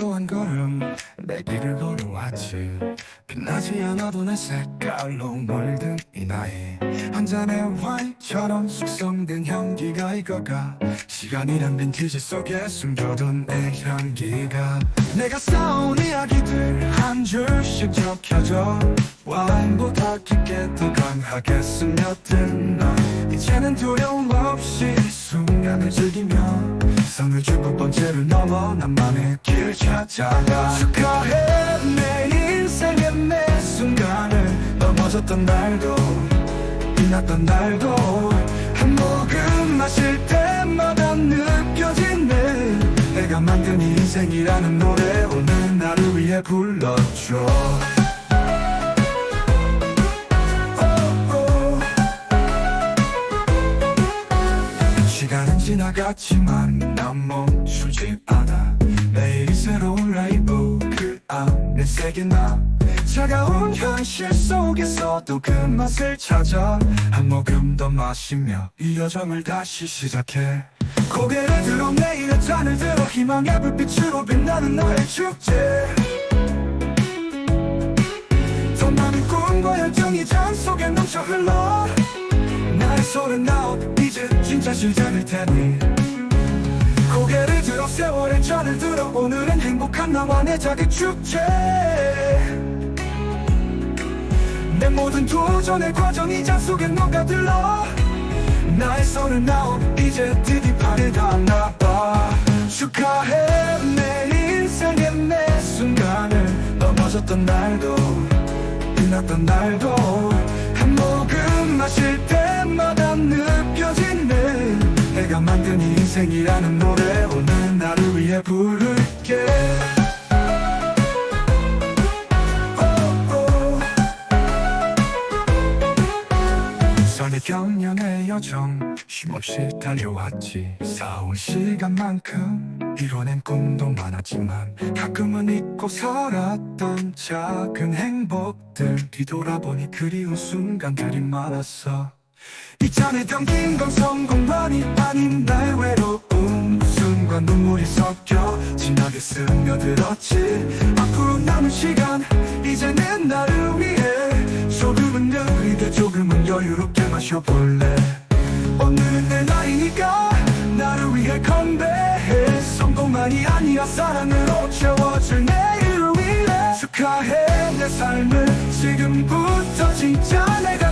또한 걸음 내 길을 걸어왔지. 빛나지 않아도 내 색깔로 물든 이 나이 한 잔의 와인처럼 숙성된 향기가 익어가 시간이란 빈티지 속에 숨겨둔 내 향기가. 내가 쌓아온 이야기들 한 줄씩 적혀져 와인보다 깊게 더 강하게 스며든 너. 이제는 두려움 없이 이 순간을 즐기며 성을 주고 번째를 넘어 나만의 길 찾아가. 축하해 내 인생의 매 순간을 넘어졌던 날도 빛났던 날도 한 모금 마실 때마다 느껴지네. 내가 만든 인생이라는 노래 오늘 나를 위해 불러줘 지나갔지만 난 멈추지 않아. 매일이 새로운 라이브 그 안에 새겨나. 차가운 현실 속에서도 그 맛을 찾아. 한 모금 더 마시며 이 여정을 다시 시작해. 고개를 들어 내일의 잔을 들어 희망의 불빛으로 빛나는 나의 축제. 더 많은 꿈과 열정이 잔 속에 넘쳐 흘러. 나의 서른아홉 이제 진짜 시작일 테니. 고개를 들어 세월의 잔을 들어. 오늘은 행복한 내 자기 축제. 내 모든 도전의 과정이 잔 속에 녹아들어 나의 서른아홉 이제 드디어 발에 닿았나 봐. 축하해 내 인생의 매 순간을 넘어졌던 날도 빛났던 날도 인생이라는 노래 오늘 나를 위해 부를게. 선의 경련의 여정 쉼없이 달려왔지. 싸운 시간만큼 이뤄낸 꿈도 많았지만 가끔은 잊고 살았던 작은 행복들 뒤돌아보니 그리운 순간들이 많았어. 이 잔에 담긴 건 성공만이 아닌 나 스며들었지. 앞으로 남은 시간 이제는 나를 위해. 조금은 느리게 조금은 여유롭게 마셔볼래. 오늘은 내 나이니까 나를 위해 건배해. 성공만이 아니야 사랑으로 채워줄 내일을 위해. 축하해 내 삶을 지금부터 진짜 내가